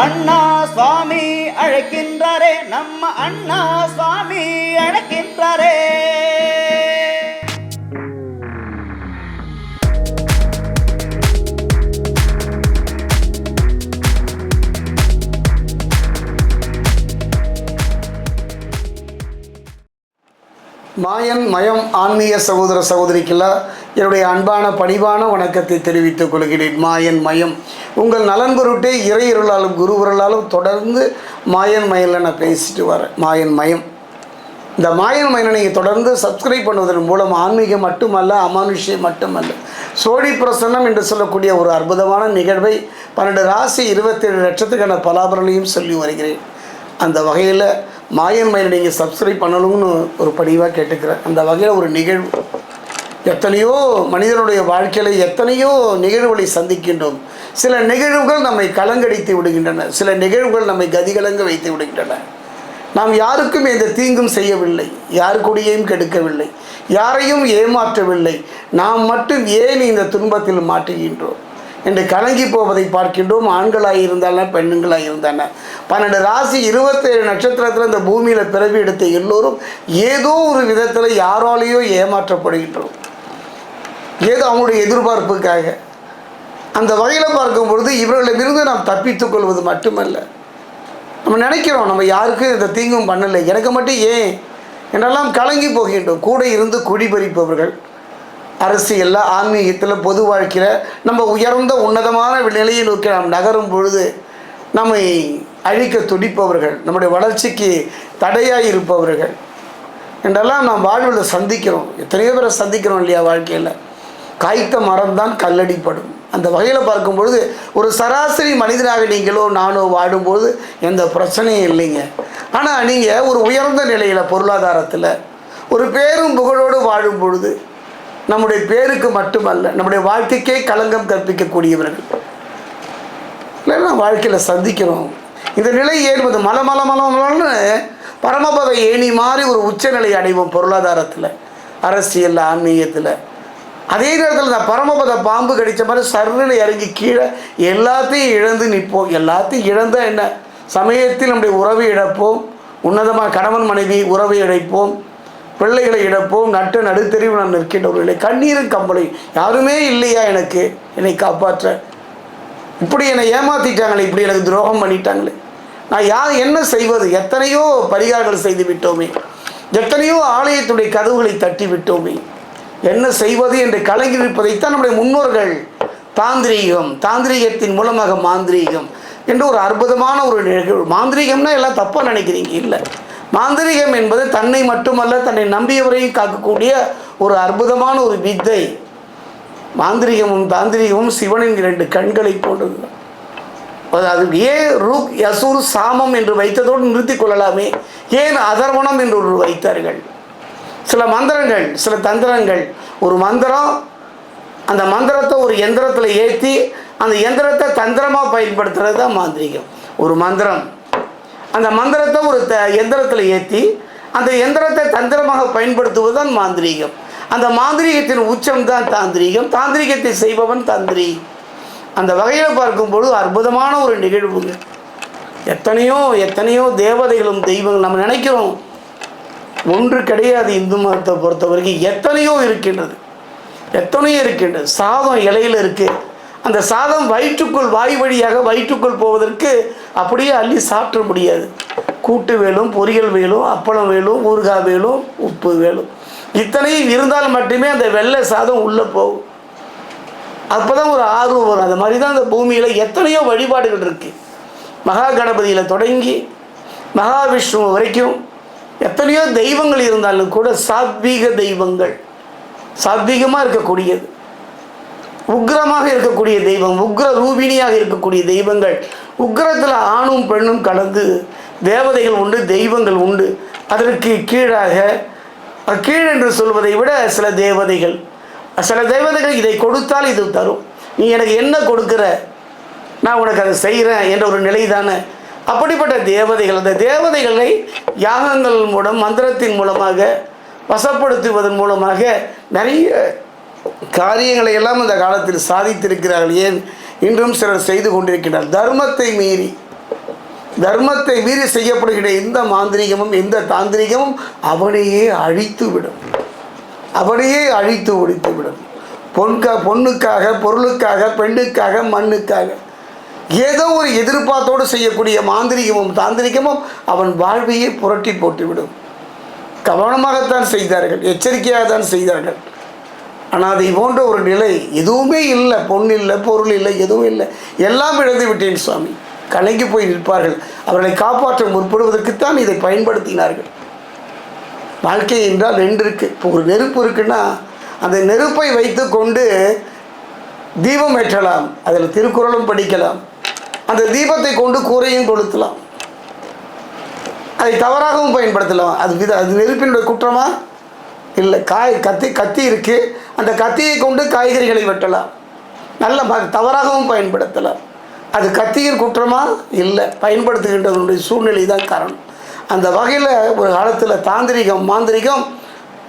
அண்ணா சுவாமி அழைக்கின்றாரே நம்ம அண்ணா சுவாமி அழைக்கின்றாரே. மாயன் மயம் ஆன்மீக சகோதர சகோதரிக்கெல்லாம் என்னுடைய அன்பான பணிவான வணக்கத்தை தெரிவித்துக் கொள்கிறேன். மாயன் மயம். உங்கள் நலன் பொருட்டே இறையருளாலும் குருவருளாலும் தொடர்ந்து மாயன் மயனில் நான் பேசிட்டு வரேன். மாயன் மயம். இந்த மாயன் மயனை நீங்கள் தொடர்ந்து சப்ஸ்கிரைப் பண்ணுவதன் மூலம் ஆன்மீகம் மட்டுமல்ல அமானுஷ்யம் மட்டுமல்ல. சோழி பிரசன்னம் என்று சொல்லக்கூடிய ஒரு அற்புதமான நிகழ்வை பன்னெண்டு ராசி இருபத்தேழு லட்சத்துக்கான பலாபரனையும் சொல்லி வருகிறேன். அந்த வகையில் மாயன் மயனை நீங்கள் சப்ஸ்கிரைப் பண்ணணும்னு ஒரு பணிவாக கேட்டுக்கிறேன். அந்த வகையில் ஒரு நிகழ்வு. எத்தனையோ மனிதனுடைய வாழ்க்கையில் எத்தனையோ நிகழ்வுகளை சந்திக்கின்றோம். சில நிகழ்வுகள் நம்மை கலங்கடித்து விடுகின்றன. சில நிகழ்வுகள் நம்மை கதிகலங்க வைத்து விடுகின்றன. நாம் யாருக்கும் எந்த தீங்கும் செய்யவில்லை. யார் கூடியையும் கெடுக்கவில்லை. யாரையும் ஏமாற்றவில்லை. நாம் மட்டும் ஏன் இந்த துன்பத்தில் மாட்டுகின்றோம்? என்று கலங்கி போவதை பார்க்கின்றோம். ஆண்களாக இருந்தாலும் பெண்ணுங்களாக இருந்தான பன்னெண்டு ராசி இருபத்தேழு நட்சத்திரத்தில் இந்த பூமியில் பிறவி எடுத்த எல்லோரும் ஏதோ ஒரு விதத்தில் யாராலேயோ ஏமாற்றப்படுகின்றோம். ஏதோ அவங்களுடைய எதிர்பார்ப்புக்காக. அந்த வகையில் பார்க்கும் பொழுது இவர்களிடமிருந்து நாம் தப்பித்துக் கொள்வது மட்டுமல்ல. நம்ம நினைக்கிறோம் நம்ம யாருக்கும் இந்த தீங்கும் பண்ணலை. எனக்கு மட்டும் ஏன்? என்றெல்லாம் கலங்கி போகின்றோம். கூட இருந்து குடிபறிப்பவர்கள் அரசியலில் ஆன்மீகத்தில் பொது வாழ்க்கையில் நம்ம உயர்ந்த உன்னதமான நிலையை நோக்கி நாம் நகரும் பொழுது நம்மை அழிக்க துடிப்பவர்கள் நம்முடைய வளர்ச்சிக்கு தடையாக இருப்பவர்கள் என்றெல்லாம் நாம் வாழ்வில் சந்திக்கிறோம். எத்தனையோ பேரை சந்திக்கிறோம் இல்லையா வாழ்க்கையில்? காய்த்த மரம் தான் கல்லடிப்படும். அந்த வகையில் பார்க்கும் பொழுது ஒரு சராசரி மனிதனாக நீங்களோ நானோ வாடும்போது எந்த பிரச்சனையும் இல்லைங்க. ஆனால் நீங்கள் ஒரு உயர்ந்த நிலையில் பொருளாதாரத்தில் ஒரு பேரும் புகழோடு வாழும் பொழுது நம்முடைய பேருக்கு மட்டுமல்ல நம்முடைய வாழ்க்கைக்கே களங்கம் கற்பிக்கக்கூடியவர்கள். இல்லைன்னா வாழ்க்கையில் சந்திக்கிறோம். இந்த நிலை ஏறுவது மல மல மல மலன்னு பரமபத ஏணி மாதிரி ஒரு உச்சநிலை அடைவோம் பொருளாதாரத்தில் அரசியல் ஆன்மீகத்தில். அதே நேரத்தில் இந்த பரமபத பாம்பு கடித்த மாதிரி சர்றில் இறங்கி கீழே எல்லாத்தையும் இழந்து நிற்போம். எல்லாத்தையும் இழந்தால் என்ன? சமயத்தில் நம்முடைய உறவை இழப்போம். உன்னதமாக கணவன் மனைவி உறவை இழைப்போம் பிள்ளைகளை இழப்போம். நட்டு நடுத்தெறிவு நான் நிற்கின்றவர்களை கண்ணீரும் கம்பளை யாருமே இல்லையா எனக்கு? என்னை காப்பாற்ற. இப்படி என்னை ஏமாத்திட்டாங்களே இப்படி எனக்கு துரோகம் பண்ணிட்டாங்களே. நான் யார் என்ன செய்வது? எத்தனையோ பரிகாரங்கள் செய்து விட்டோமே. எத்தனையோ ஆலயத்துடைய கதவுகளை தட்டி விட்டோமே. என்ன செய்வது என்று கலங்கியிருப்பதைத்தான் நம்முடைய முன்னோர்கள் தாந்திரீகம் தாந்திரீகத்தின் மூலமாக மாந்திரீகம் என்று ஒரு அற்புதமான ஒரு நிகழ்வு. மாந்திரீகம்னா எல்லாம் தப்பாக நினைக்கிறீங்க. இல்லை. மாந்திரீகம் என்பது தன்னை மட்டுமல்ல தன்னை நம்பியவரையும் காக்கக்கூடிய ஒரு அற்புதமான ஒரு வித்தை. மாந்திரிகமும் தாந்திரிகமும் சிவனின் இரண்டு கண்களை போன்றது. அது ஏன் ரூக் யசூர் சாமம் என்று வைத்ததோடு நிறுத்திக் கொள்ளலாமே. ஏன் அதர்வணம் என்று ஒரு வைத்தார்கள்? சில மந்திரங்கள் சில தந்திரங்கள். ஒரு மந்திரம் அந்த மந்திரத்தை ஒரு எந்திரத்தில் ஏற்றி அந்த எந்திரத்தை தந்திரமாக பயன்படுத்துறது தான் மாந்திரிகம். ஒரு மந்திரம். அந்த மந்திரத்தை ஒரு த எந்திரத்தில் ஏற்றி அந்த எந்திரத்தை தந்திரமாக பயன்படுத்துவது தான் மாந்திரீகம். அந்த மாந்திரீகத்தின் உச்சம் தான் தாந்திரீகம். தாந்திரீகத்தை செய்பவன் தந்திரி. அந்த வகையில் பார்க்கும்பொழுது அற்புதமான ஒரு நிகழ்வுங்க. எத்தனையோ எத்தனையோ தேவதைகளும் தெய்வங்கள் நம்ம நினைக்கிறோம். ஒன்று கிடையாது இந்து மதத்தை பொறுத்த வரைக்கும். எத்தனையோ இருக்கின்றது. எத்தனையோ இருக்கின்றது. சாதம் இலையில் இருக்குது அந்த சாதம் வயிற்றுக்குள் வாய் வழியாக வயிற்றுக்குள் போவதற்கு அப்படியே அள்ளி சாப்பிட முடியாது. கூட்டு வேலும் பொரியல் வேலும் அப்பளம் வேலும் ஊறுகாய் வேலும் உப்பு வேலும். இத்தனையும் இருந்தால் மட்டுமே அந்த வெள்ளை சாதம் உள்ளே போகும். அப்போ தான் ஒரு ஆர்வம் வரும். அந்த மாதிரி தான் அந்த பூமியில் எத்தனையோ வழிபாடுகள் இருக்குது மகா கணபதியில் தொடங்கி மகாவிஷ்ணு வரைக்கும் எத்தனையோ தெய்வங்கள் இருந்தாலும் கூட சாத்வீக தெய்வங்கள். சாத்வீகமாக இருக்கக்கூடியது. உக்ரமாக இருக்கக்கூடிய தெய்வம் உக்ர ரூபிணியாக இருக்கக்கூடிய தெய்வங்கள். உக்ரத்தில் ஆணும் பெண்ணும் கலந்து தேவதைகள் உண்டு தெய்வங்கள் உண்டு. அதற்கு கீழாக கீழ் என்று சொல்வதை விட சில தேவதைகள். சில தேவதைகள் இதை கொடுத்தால் இது தரும். நீ எனக்கு என்ன கொடுக்குற? நான் உனக்கு அதை செய்கிறேன் என்ற ஒரு நிலை தானே அப்படிப்பட்ட தேவதைகள் அந்த தேவதைகளை யாகங்கள் மூலம் மந்திரத்தின் மூலமாக வசப்படுத்துவதன் மூலமாக நிறைய காரியங்களை எல்லாம் அந்த காலத்தில் சாதித்திருக்கிறார்கள். ஏன்? இன்றும் சிலர் செய்து கொண்டிருக்கிறார். தர்மத்தை மீறி தர்மத்தை மீறி செய்யப்படுகிற எந்த மாந்திரிகமும் எந்த தாந்திரிகமும் அவனையே அழித்து விடும் அவனையே அழித்து ஒழித்துவிடும். பொன்கா பொண்ணுக்காக பொருளுக்காக பெண்ணுக்காக மண்ணுக்காக. ஏதோ ஒரு எதிர்பார்த்தோடு செய்யக்கூடிய மாந்திரிகமும் தாந்திரிகமும் அவன் வாழ்வையே புரட்டி போட்டுவிடும். கவனமாகத்தான் செய்தார்கள் எச்சரிக்கையாக தான் செய்தார்கள். ஆனால் அதை போன்ற ஒரு நிலை எதுவுமே இல்லை பொண்ணு இல்லை பொருள் இல்லை எதுவும் இல்லை. எல்லாம் இழந்து விட்டேன் சுவாமி. கலங்கி போய் நிற்பார்கள். அவர்களை காப்பாற்ற முற்படுவதற்குத்தான் இதை பயன்படுத்தினார்கள். வாழ்க்கை என்றால் ரெண்டு இருக்குது இப்போ ஒரு நெருப்பு இருக்குன்னா அந்த நெருப்பை வைத்து கொண்டு தீபம் ஏற்றலாம். அதில் திருக்குறளும் படிக்கலாம். அந்த தீபத்தை கொண்டு கூரையும் கொளுத்தலாம். அதை தவறாகவும் பயன்படுத்தலாம். அது வித அது நெருப்பினுடைய குற்றமா? இல்லை. காய் கத்தி கத்தி இருக்குது அந்த கத்தியை கொண்டு காய்கறிகளை வெட்டலாம். நல்ல தவறாகவும் பயன்படுத்தலாம். அது கத்தியின் குற்றமா? இல்லை. பயன்படுத்துகின்றதனுடைய சூழ்நிலை தான் காரணம். அந்த வகையில் ஒரு காலத்தில் தாந்திரிகம் மாந்திரிகம்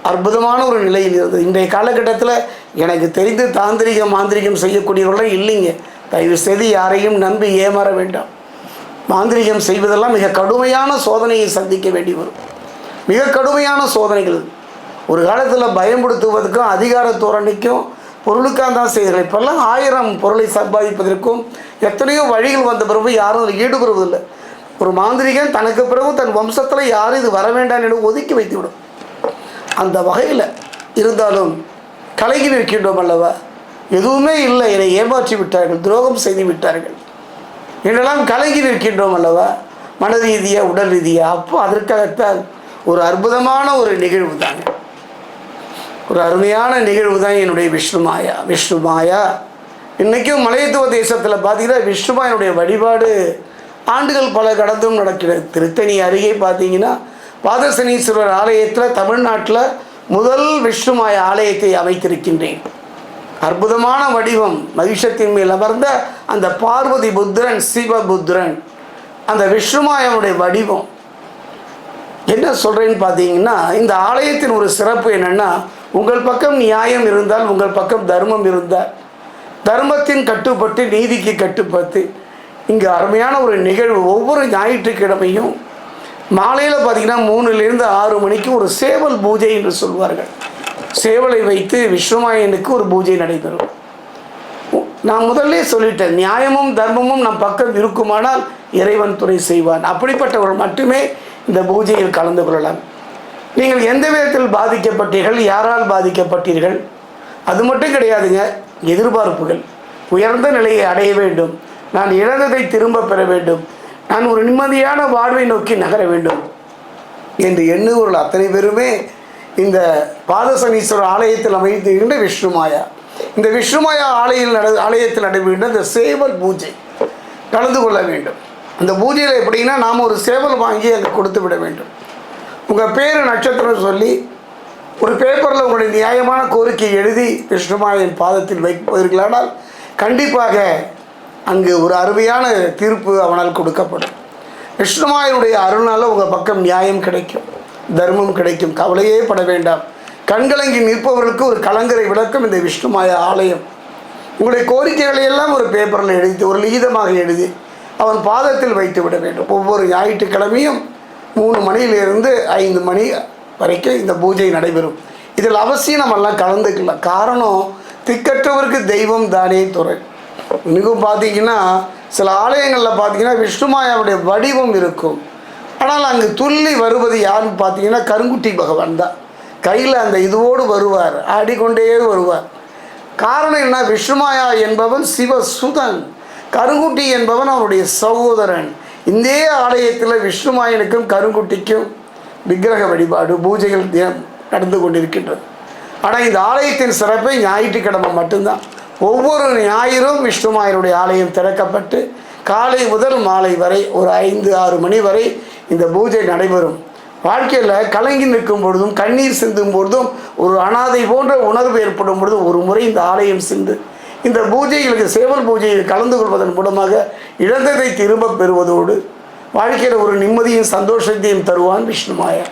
அற்புதமான ஒரு நிலையில் இருந்தது. இன்றைய காலகட்டத்தில் எனக்கு தெரிந்து தாந்திரிகம் மாந்திரிகம் செய்யக்கூடியவர்களும் இல்லைங்க. தயவு செய்து யாரையும் நம்பி ஏமாற வேண்டாம். மாந்திரிகம் செய்வதெல்லாம் மிக கடுமையான சோதனையை சந்திக்க வேண்டி வரும். மிக கடுமையான சோதனைகள். ஒரு காலத்தில் பயன்படுத்துவதற்கும் அதிகார தோரணைக்கும் பொருளுக்காக தான் செய்கிறார்கள் இப்போல்லாம் ஆயிரம் பொருளை சம்பாதிப்பதற்கும் எத்தனையோ வழிகள் வந்த பிறகு யாரும் அதில் ஈடுபடுவதில்லை. ஒரு மாந்திரிகன் தனக்கு பிறகு தன் வம்சத்தில் யாரும் இது வர வேண்டாம் என்று ஒதுக்கி வைத்துவிடும். அந்த வகையில் இருந்தாலும் கலகி நிற்கின்றோம் அல்லவா? எதுவுமே இல்லை. என்னை ஏமாற்றி விட்டார்கள் துரோகம் செய்து விட்டார்கள். என்றெல்லாம் கலங்கி நிற்கின்றோம் அல்லவா? மன ரீதியாக உடல் ரீதியாக அப்போ அதற்காகத்தான் ஒரு அற்புதமான ஒரு நிகழ்வு தாங்க ஒரு அருமையான நிகழ்வு தான் என்னுடைய விஷ்ணுமாயா விஷ்ணுமாயா இன்றைக்கும் மலையத்துவ தேசத்தில் பார்த்தீங்கன்னா விஷ்ணுமாயனுடைய வழிபாடு ஆண்டுகள் பல கடந்தும் நடக்கிறது. திருத்தணி அருகே பார்த்தீங்கன்னா பாதசனீஸ்வரர் ஆலயத்தில் தமிழ்நாட்டில் முதல் விஷ்ணுமாய ஆலயத்தை அமைத்திருக்கின்றேன். அற்புதமான வடிவம். மகிஷத்தின் மேல் அமர்ந்த அந்த பார்வதி புத்திரன் சிவபுத்திரன் அந்த விஷ்ணுமாயனுடைய வடிவம். என்ன சொல்கிறேன்னு பார்த்தீங்கன்னா இந்த ஆலயத்தின் ஒரு சிறப்பு என்னென்னா உங்கள் பக்கம் நியாயம் இருந்தால் உங்கள் பக்கம் தர்மம் இருந்தால் தர்மத்தின் கட்டுப்பட்டு நீதிக்கு கட்டுப்பட்டு இங்கே அருமையான ஒரு நிகழ்வு. ஒவ்வொரு ஞாயிற்றுக்கிழமையும் மாலையில் பார்த்தீங்கன்னா மூணுலேருந்து ஆறு மணிக்கு ஒரு சேவல் பூஜை என்று சொல்வார்கள். சேவலை வைத்து விஸ்வமாயனுக்கு ஒரு பூஜை நடைபெறும். நான் முதல்ல சொல்லிட்டேன் நியாயமும் தர்மமும் நம் பக்கம் இருக்குமானால் இறைவன் துறை செய்வான். அப்படிப்பட்டவர்கள் மட்டுமே இந்த பூஜையில் கலந்து கொள்ளலாம். நீங்கள் எந்த விதத்தில் பாதிக்கப்பட்டீர்கள் யாரால் பாதிக்கப்பட்டீர்கள்? அது மட்டும் கிடையாதுங்க எதிர்பார்ப்புகள். உயர்ந்த நிலையை அடைய வேண்டும். நான் இழந்ததை திரும்ப பெற வேண்டும். நான் ஒரு நிம்மதியான வாழ்வை நோக்கி நகர வேண்டும் என்று எண்ணுவர்கள் அத்தனை பேருமே இந்த பாதசனீஸ்வரர் ஆலயத்தில் அமைந்திருக்கின்ற விஷ்ணுமாயா இந்த விஷ்ணுமாயா ஆலயில் நட ஆலயத்தில் நடைபெறுகின்ற இந்த சேவல் பூஜை கலந்து கொள்ள வேண்டும். அந்த பூஜையில் எப்படின்னா நாம் ஒரு சேவல் வாங்கி அங்கே கொடுத்து விட வேண்டும். உங்கள் பேர் நட்சத்திரம் சொல்லி ஒரு பேப்பரில் உங்களுடைய நியாயமான கோரிக்கை எழுதி விஷ்ணுமாயின் பாதத்தில் வைப்பதற்கானால் கண்டிப்பாக அங்கு ஒரு அருமையான தீர்ப்பு அவனால் கொடுக்கப்படும். விஷ்ணுமாயனுடைய அருளால் உங்கள் பக்கம் நியாயம் கிடைக்கும். தர்மம் கிடைக்கும். கவலையே பட வேண்டாம். கண்கலங்கி நிற்பவர்களுக்கு ஒரு கலங்கரை விளக்கம் இந்த விஷ்ணுமாய ஆலயம். உங்களுடைய கோரிக்கைகளை எல்லாம் ஒரு பேப்பரில் எழுதி ஒரு லிகிதமாக எழுதி அவன் பாதத்தில் வைத்து விட வேண்டும். ஒவ்வொரு ஞாயிற்றுக்கிழமையும் மூணு மணியிலிருந்து ஐந்து மணி வரைக்கும் இந்த பூஜை நடைபெறும். இதில் அவசியம் நம்மெல்லாம் கலந்துக்கலாம் காரணம் திக்கற்றவருக்கு தெய்வம் தானே துறை. இன்னைக்கும் பார்த்தீங்கன்னா சில ஆலயங்களில் பார்த்தீங்கன்னா விஷ்ணுமாயாவுடைய வடிவம் இருக்கும். ஆனால் அங்கு துள்ளி வருவது யாருன்னு பார்த்தீங்கன்னா கருங்குட்டி பகவான் தான். கையில் அந்த இதுவோடு வருவார் ஆடிக்கொண்டே வருவார். காரணம் என்ன? விஷ்ணுமாயா என்பவன் சிவசுதன். கருங்குட்டி என்பவன் அவனுடைய சகோதரன். இந்த ஆலயத்தில் விஷ்ணுமாயனுக்கும் கருங்குட்டிக்கும் விக்கிரக வழிபாடு பூஜைகள் தினம் நடந்து கொண்டிருக்கின்றது. ஆனால் இந்த ஆலயத்தின் சிறப்பை ஞாயிற்றுக்கிழமை மட்டும்தான். ஒவ்வொரு ஞாயிறும் விஷ்ணுமாயனுடைய ஆலயம் திறக்கப்பட்டு காலை முதல் மாலை வரை ஒரு ஐந்து ஆறு மணி வரை இந்த பூஜை நடைபெறும். வாழ்க்கையில் கலங்கி நிற்கும் பொழுதும் கண்ணீர் சிந்தும் பொழுதும் ஒரு அனாதை போன்ற உணர்வு ஏற்படும் பொழுதும் ஒரு முறை இந்த ஆலயம் சிந்து. இந்த பூஜைகளுக்கு சேவல் பூஜையில் கலந்து கொள்வதன் மூலமாக இழந்ததை திரும்ப பெறுவதோடு வாழ்க்கையில் ஒரு நிம்மதியும் சந்தோஷத்தையும் தருவான் விஷ்ணுமாயா